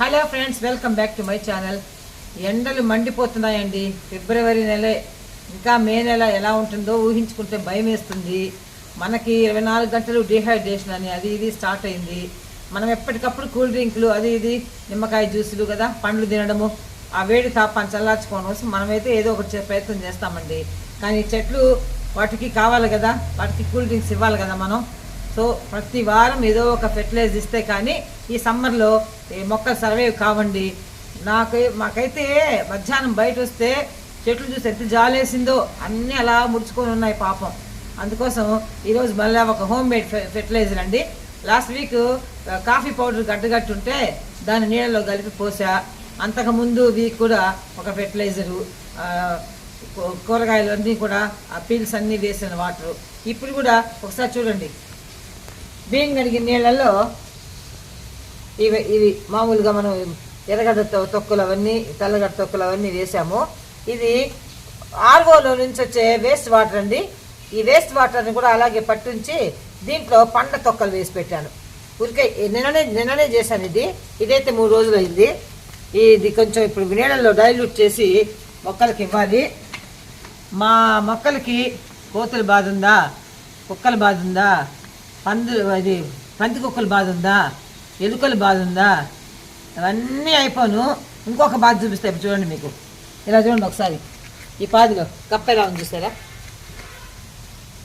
Hello friends welcome back to my channel. ఎండలు మండిపోతున్నాయండి. ఫిబ్రవరి నెల ఇంకా మే నెల ఎలా ఉంటుందో ఊహించుకుంటే భయం వేస్తుంది మనకి ఇరవై నాలుగు గంటలు డిహైడ్రేషన్ అని అది ఇది స్టార్ట్ అయింది. మనం ఎప్పటికప్పుడు కూల్ డ్రింక్లు అది ఇది నిమ్మకాయ జ్యూసులు కదా పండ్లు తినడము ఆ వేడి తాపాన్ని చల్లార్చుకోవడం కోసం మనమైతే ఏదో ఒకటి ప్రయత్నం చేస్తామండి. కానీ చెట్లు వాటికి కావాలి కదా వాటికి కూల్ డ్రింక్స్ ఇవ్వాలి కదా మనం. సో ప్రతి వారం ఏదో ఒక ఫెర్టిలైజర్ ఇస్తే కానీ ఈ సమ్మర్లో ఈ మొక్కలు సర్వైవ్ కావండి. నాకు మాకైతే మధ్యాహ్నం బయట వస్తే చెట్లు చూసి ఎంత జాలేసిందో అన్నీ అలా ముడుచుకొని ఉన్నాయి పాపం. అందుకోసం ఈరోజు మళ్ళీ ఒక హోమ్ మేడ్ ఫెర్టిలైజర్ అండి. లాస్ట్ వీక్ కాఫీ పౌడర్ గడ్డగట్టు ఉంటే దాన్ని నీళ్ళలో కలిపి పోసా. అంతకుముందు వీక్ కూడా ఒక ఫెర్టిలైజరు కూరగాయలు అన్నీ కూడా ఆ పీల్స్ అన్నీ వేసిన వాటరు. ఇప్పుడు కూడా ఒకసారి చూడండి. బియ్యం కడిగిన నీళ్ళల్లో ఇవి ఇవి మామూలుగా మనం ఎర్రగడ్డ తొక్కులు అవన్నీ తెల్లగడ్డ తొక్కులు అవన్నీ వేసాము. ఇది ఆర్వోలో నుంచి వచ్చే వేస్ట్ వాటర్ అండి. ఈ వేస్ట్ వాటర్ని కూడా అలాగే పట్టించి దీంట్లో పండ్ల తొక్కలు వేసి పెట్టాను. ఊరికే నిన్ననే నిన్ననే చేశాను ఇది. ఇదైతే మూడు రోజులు అయింది ఇది కొంచెం ఇప్పుడు నీళ్ళల్లో డైల్యూట్ చేసి మొక్కలకి ఇవ్వాలి. మా మొక్కలకి కోతుల బాధ ఉందా? కుక్కల బాధ ఉందా? పందు అది పంది కుక్కల బాధ ఉందా? ఎలుకల బాధ ఉందా? అవన్నీ అయిపోను. ఇంకొక బాధ చూపిస్తాయి చూడండి మీకు. ఇలా చూడండి ఒకసారి. ఈ పాదిలో కప్ప ఎలా ఉంది చూసారా?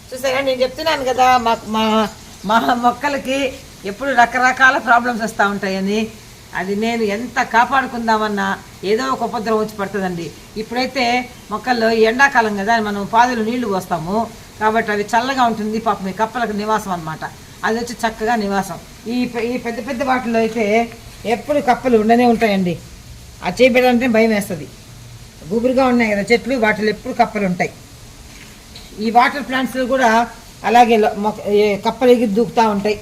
చూసారా? నేను చెప్తున్నాను కదా మా మా మా మొక్కలకి ఎప్పుడు రకరకాల ప్రాబ్లమ్స్ వస్తూ ఉంటాయని. అది నేను ఎంత కాపాడుకుందామన్నా ఏదో ఒక ఉపద్రవం వచ్చి పడుతుందండి. ఇప్పుడైతే మొక్కల్లో ఎండాకాలం కదా మనం పాదులు నీళ్ళు పోస్తాము. కాబట్టి అవి చల్లగా ఉంటుంది పాపం ఈ కప్పలకు నివాసం అన్నమాట. అది వచ్చి చక్కగా నివాసం. ఈ ఈ పెద్ద పెద్ద వాటిలో అయితే ఎప్పుడు కప్పలు ఉండనే ఉంటాయండి. ఆ చేపెట్టాలంటే భయం వేస్తుంది. గుబురుగా ఉన్నాయి కదా చెట్లు వాటిలో ఎప్పుడు కప్పలు ఉంటాయి. ఈ వాటర్ ప్లాంట్స్లో కూడా అలాగే మొక్క- కప్పలు ఎగిరి దూకుతూ ఉంటాయి.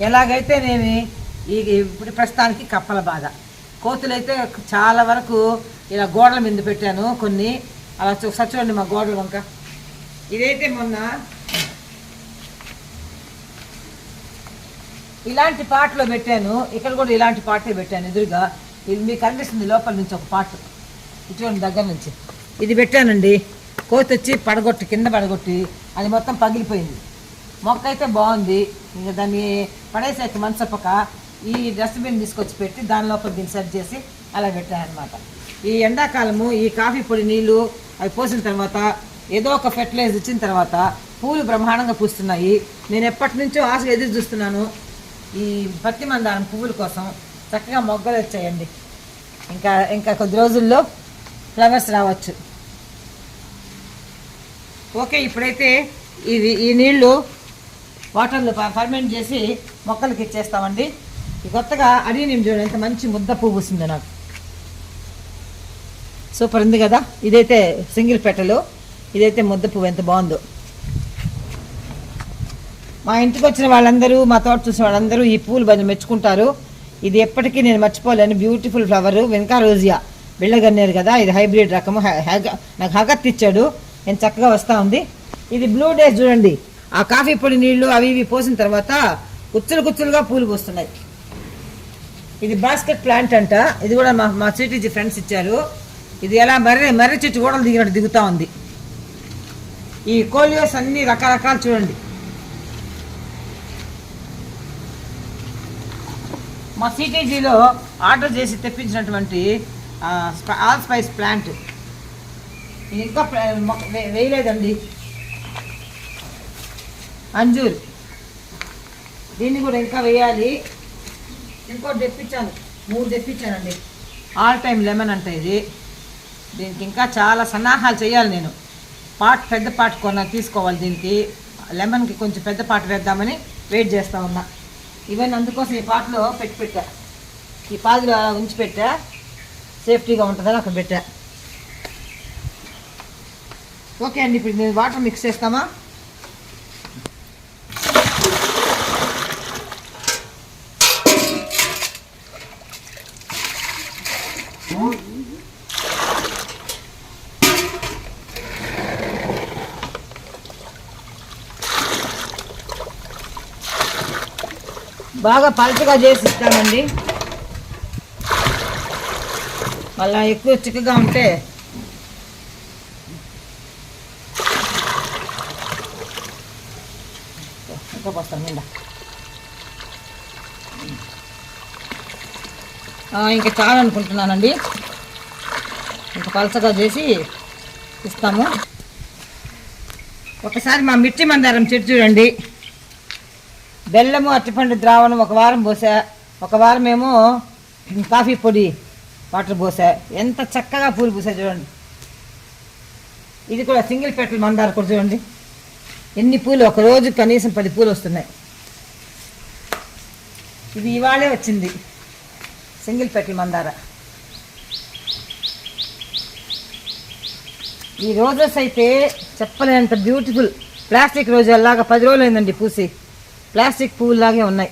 ఎలాగైతే నేను ఈ ఇప్పుడు ప్రస్తుతానికి కప్పల బాధ. కోతులైతే చాలా వరకు ఇలా గోడల మీద పెట్టాను కొన్ని. అలా చూ- ఒకసారి చూడండి మా గోడల వంక. ఇదైతే మొన్న ఇలాంటి పాటలో పెట్టాను. ఇక్కడ కూడా ఇలాంటి పాటే పెట్టాను ఎదురుగా. ఇది మీకు కనిపిస్తుంది లోపల నుంచి ఒక పాట. ఇటువంటి దగ్గర నుంచి. ఇది పెట్టానండి. కోత వచ్చి పడగొట్టి కింద పడగొట్టి అది మొత్తం పగిలిపోయింది. మొక్క అయితే బాగుంది. ఇంకా దాన్ని పడేసాక మనసప్పక ఈ డస్ట్బిన్ తీసుకొచ్చి పెట్టి దాని లోపల దీన్ని సెట్ చేసి అలా పెట్టానమాట ఈ ఎండాకాలము ఈ కాఫీ పొడి నీళ్ళు అవి పోసిన తర్వాత ఏదో ఒక ఫెర్టిలైజ్ ఇచ్చిన తర్వాత పూలు బ్రహ్మాండంగా పూస్తున్నాయి. నేను ఎప్పటి నుంచో ఆశగా ఎదురు చూస్తున్నాను. ఈ పత్తి మందారం పువ్వుల కోసం చక్కగా మొగ్గలు వచ్చాయండి. ఇంకా ఇంకా కొద్ది రోజుల్లో ఫ్లవర్స్ రావచ్చు. ఓకే ఇప్పుడైతే ఇది ఈ నీళ్ళు వాటర్లో ఫర్మెంట్ చేసి మొక్కలకి ఇచ్చేస్తామండి. ఈ కొత్తగా అడిగిన చూడండి ఎంత మంచి ముద్ద పువ్వు వస్తుంది నాకు. సూపర్ ఉంది కదా? ఇదైతే సింగిల్ పెట్టలు. ఇదైతే ముద్ద పువ్వు ఎంత బాగుందో. మా ఇంటికి వచ్చిన వాళ్ళందరూ మా తోట చూసిన వాళ్ళందరూ ఈ పూలు బాగా మెచ్చుకుంటారు. ఇది ఎప్పటికీ నేను మర్చిపోలేను. బ్యూటిఫుల్ ఫ్లవర్ వెనక రోజియా. బిళ్ళగన్నేరు కదా ఇది హైబ్రిడ్ రకము. నాకు హగత్ ఇచ్చాడు. నేను చక్కగా వస్తూ ఉంది. ఇది బ్లూ డేస్ చూడండి. ఆ కాఫీ పొడి నీళ్ళు అవి ఇవి పోసిన తర్వాత కుచ్చులు కుచ్చులుగా పూలు పోస్తున్నాయి. ఇది బాస్కెట్ ప్లాంట్ అంట. ఇది కూడా మా మా సిటీజీ ఫ్రెండ్స్ ఇచ్చారు. ఇది ఎలా మర్రి మర్రి చెట్టు గోడలు దిగినట్టు దిగుతూ ఉంది. ఈ కోలియోస్ అన్ని రకరకాలు చూడండి. మా సిటీజీలో ఆర్డర్ చేసి తెప్పించినటువంటి ఆల్ స్పైస్ ప్లాంట్ ఇది ఇంకా వే- వేయలేదండి. అంజూర్. దీన్ని కూడా ఇంకా వేయాలి. ఇంకోటి తెప్పించాను. మూడు తెప్పించానండి. ఆల్ టైమ్ లెమన్ అంటే ఇది. దీనికి ఇంకా చాలా సన్నాహాలు చేయాలి నేను. పాట పెద్ద పాట కొన్న తీసుకోవాలి దీనికి. లెమన్కి కొంచెం పెద్ద పాట వేద్దామని వెయిట్ చేస్తా ఉన్నా. ఇవన్నీ అందుకోసం ఈ పాటలో పెట్టి పెట్టా. ఈ పాదులో ఉంచి పెట్టా. సేఫ్టీగా ఉంటుందని అక్కడ పెట్టా. ఓకే అండి ఇప్పుడు నేను వాటర్ మిక్స్ చేస్తామా? బాగా పలుచగా చేసి ఇస్తామండి మళ్ళా ఎక్కువ చిక్కగా ఉంటే ఇంకా నిండా. ఇంకా చాలు అనుకుంటున్నానండి. ఇంకా పలసగా చేసి ఇస్తాము. ఒకసారి మా మిర్చి మందారం చెట్టు చూడండి. బెల్లము అట్టిపండు ద్రావణం ఒక వారం పోసా. ఒక వారం ఏమో కాఫీ పొడి వాటర్ పోసా. ఎంత చక్కగా పూలు పూసా చూడండి. ఇది కూడా సింగిల్ పెటల్ మందార కూడా చూడండి. ఎన్ని పూలు ఒక రోజు కనీసం పది పూలు వస్తున్నాయి. ఇది ఇవాళే వచ్చింది. సింగిల్ పెటల్ మందార. ఈ రోజెస్ అయితే చెప్పలేనంత బ్యూటిఫుల్. ప్లాస్టిక్ రోజు అలాగా పది రోజులు అయిందండి పూసి. ప్లాస్టిక్ పువ్వులాగే ఉన్నాయి.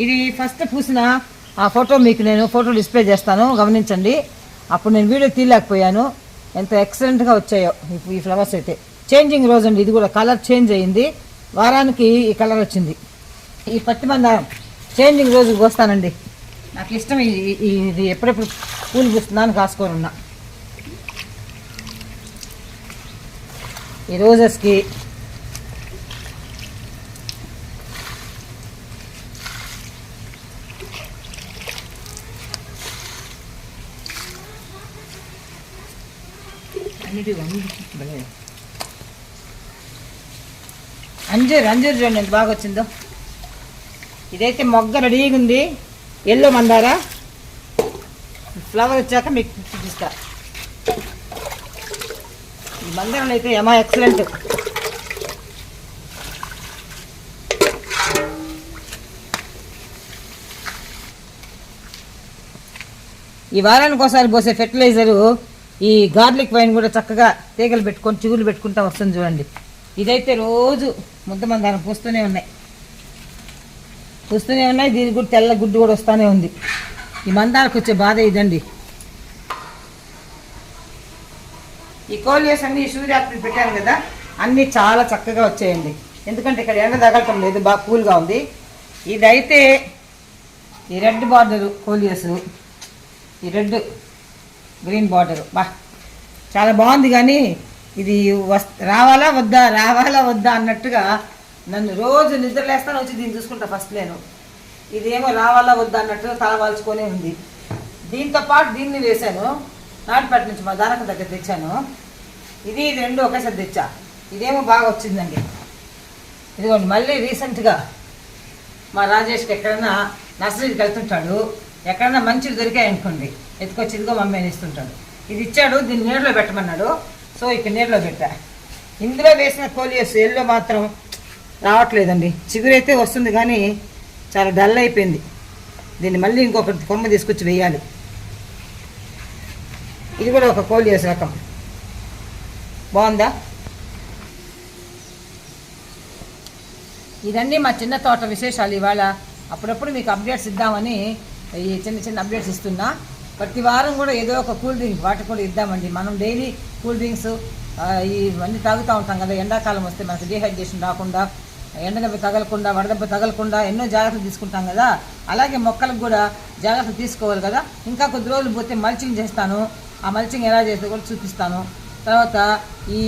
ఇది ఫస్ట్ పూసిన ఆ ఫోటో మీకు నేను ఫోటో డిస్ప్లే చేస్తాను గమనించండి. అప్పుడు నేను వీడియో తీయలేకపోయాను. ఎంత ఎక్సలెంట్గా వచ్చాయో ఈ- ఫ్లవర్స్ అయితే. చేంజింగ్ రోజు అండి ఇది కూడా కలర్ చేంజ్ అయ్యింది వారానికి ఈ కలర్ వచ్చింది. ఈ పత్తి మందారం చేంజింగ్ రోజు కోస్తానండి నాకు ఇష్టం ఇది ఎప్పుడెప్పుడు పూలు పూస్తున్నాను కాసుకొని ఉన్నా ఈ రోజెస్కి అంజూరు అంజూరు చూడండి ఎంత బాగా వచ్చిందో. ఇదైతే మొగ్గ రెడీగా ఉంది. ఎల్లో మందారా. ఫ్లవర్ వచ్చాక మీకు చూపిస్తా. ఈ మందారం అయితే ఏమా ఎక్సలెంట్. ఈ వారానికి ఒకసారి పోసే ఫెర్టిలైజరు ఈ గార్లిక్ వైన్ కూడా చక్కగా తీగలు పెట్టుకొని చిగులు పెట్టుకుంటా వస్తుంది చూడండి. ఇదైతే రోజు ముద్ద మందారం పూస్తూనే ఉన్నాయి. పూస్తూనే ఉన్నాయి దీనికి కూడా తెల్ల గుడ్డు కూడా వస్తూనే ఉంది. ఈ మందారకు వచ్చే బాధ ఇదండి. ఈ కోలియస్ అన్ని సూర్యాత్రి పెట్టాను కదా అన్నీ చాలా చక్కగా వచ్చాయండి. ఎందుకంటే ఇక్కడ ఎండ తగలటం లేదు బాగా కూల్గా ఉంది. ఇదైతే ఈ రెడ్ బార్డరు కోలియస్. ఈ రెడ్ గ్రీన్ బార్డర్. బా చాలా బాగుంది కానీ ఇది వస్ రావాలా వద్దా రావాలా వద్దా అన్నట్టుగా నన్ను రోజు నిద్రలేస్తాను వచ్చి దీన్ని చూసుకుంటా ఫస్ట్ నేను. ఇదేమో రావాలా వద్దా అన్నట్టుగా తలవాల్చుకొనే ఉంది. దీంతో పాటు దీన్ని వేశాను. నాటిపేట నుంచి మా దానక దగ్గర తెచ్చాను. ఇది ఇది రెండు ఒకేసారి తెచ్చా. ఇదేమో బాగా వచ్చిందండి. ఇదిగోండి మళ్ళీ రీసెంట్గా మా రాజేష్కి ఎక్కడన్నా నర్సరీకి వెళ్తుంటాడు. ఎక్కడన్నా మంచివి దొరికాయనుకోండి. ఎత్తుకొచ్చి ఇదిగో మమ్మీ అని ఇస్తుంటాడు. ఇది ఇచ్చాడు దీన్ని నీళ్ళలో పెట్టమన్నాడు. సో ఇక్కడ నీళ్ళలో పెట్టా. ఇందులో వేసిన కోలియస్ ఎల్లో మాత్రం రావట్లేదండి. చిగురైతే వస్తుంది కానీ చాలా డల్ అయిపోయింది. దీన్ని మళ్ళీ ఇంకొక కొమ్మ తీసుకొచ్చి వేయాలి. ఇది కూడా ఒక కోలియస్ రకం. బాగుందా? ఇదన్నీ మా చిన్న తోట విశేషాలు ఇవాళ. అప్పుడప్పుడు మీకు అప్డేట్స్ ఇద్దామని ఈ చిన్న చిన్న అప్డేట్స్ ఇస్తున్నా. ప్రతి వారం కూడా ఏదో ఒక కూల్ డ్రింక్ వాటర్ కూడా ఇద్దామండి. మనం డైలీ కూల్ డ్రింక్స్ ఇవన్నీ తాగుతూ ఉంటాం కదా ఎండాకాలం వస్తే మనకు డిహైడ్రేషన్ రాకుండా ఎండదెబ్బ తగలకుండా వడదెబ్బ తగలకుండా ఎన్నో జాగ్రత్తలు తీసుకుంటాం కదా. అలాగే మొక్కలకు కూడా జాగ్రత్తలు తీసుకోవాలి కదా. ఇంకా కొద్ది రోజులు పోతే మల్చింగ్ చేస్తాను. ఆ మల్చింగ్ ఎలా చేస్తే కూడా చూపిస్తాను. తర్వాత ఈ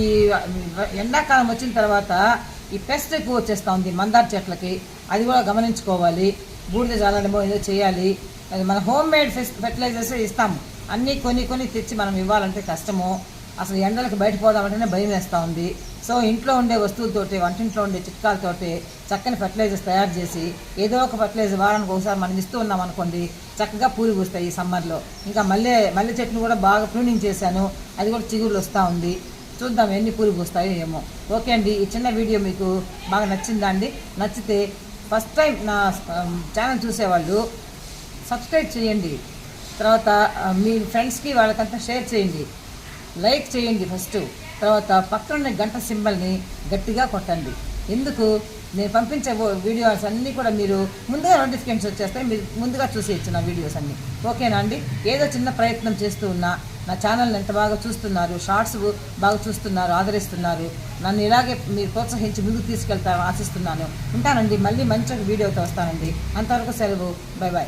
ఎండాకాలం వచ్చిన తర్వాత ఈ పెస్ట్ ఎక్కువ వచ్చేస్తూ ఉంది మందార చెట్లకి. అది కూడా గమనించుకోవాలి. బూడిద జాలడమో ఏదో చేయాలి. అది మన హోమ్ మేడ్ ఫెర్టిలైజర్స్ ఇస్తాము అన్నీ కొని కొని తెచ్చి మనం ఇవ్వాలంటే కష్టము. అసలు ఎండలకు బయట పోదామంటేనే భయం వేస్తూ ఉంది. సో ఇంట్లో ఉండే వస్తువులతోటి వంటింట్లో ఉండే చిట్కాలతోటి చక్కని ఫెర్టిలైజర్స్ తయారు చేసి ఏదో ఒక ఫెర్టిలైజర్ వారానికి ఒకసారి మనం ఇస్తూ ఉన్నాం అనుకోండి చక్కగా పూలు పూస్తాయి ఈ సమ్మర్లో. ఇంకా మల్లె మల్లె చెట్టును కూడా బాగా ప్రూనింగ్ చేశాను. అది కూడా చిగురులు వస్తూ ఉంది. చూద్దాం ఎన్ని పూలు పూస్తాయో ఏమో. ఓకే అండి ఈ చిన్న వీడియో మీకు బాగా నచ్చిందా అండి? నచ్చితే ఫస్ట్ టైం నా ఛానల్ చూసేవాళ్ళు సబ్స్క్రైబ్ చేయండి. తర్వాత మీ ఫ్రెండ్స్కి వాళ్ళకంతా షేర్ చేయండి. లైక్ చేయండి ఫస్ట్. తర్వాత పక్కన గంట సింబల్ని గట్టిగా కొట్టండి. ఎందుకు? నేను పంపించే ఓ- వీడియోస్ అన్నీ కూడా మీరు ముందుగా నోటిఫికేషన్స్ వచ్చేస్తాయి. మీరు ముందుగా చూసి ఇచ్చిన వీడియోస్ అన్నీ. ఓకేనా అండి? ఏదో చిన్న ప్రయత్నం చేస్తూ ఉన్నా నా ఛానల్ని ఎంత బాగా చూస్తున్నారు షార్ట్స్ బాగా చూస్తున్నారు ఆదరిస్తున్నారు నన్ను ఇలాగే మీరు ప్రోత్సహించి ముందుకు తీసుకెళ్తారని ఆశిస్తున్నాను. ఉంటానండి. మళ్ళీ మంచి ఒక వీడియోతో వస్తానండి. అంతవరకు సెలవు. Bye bye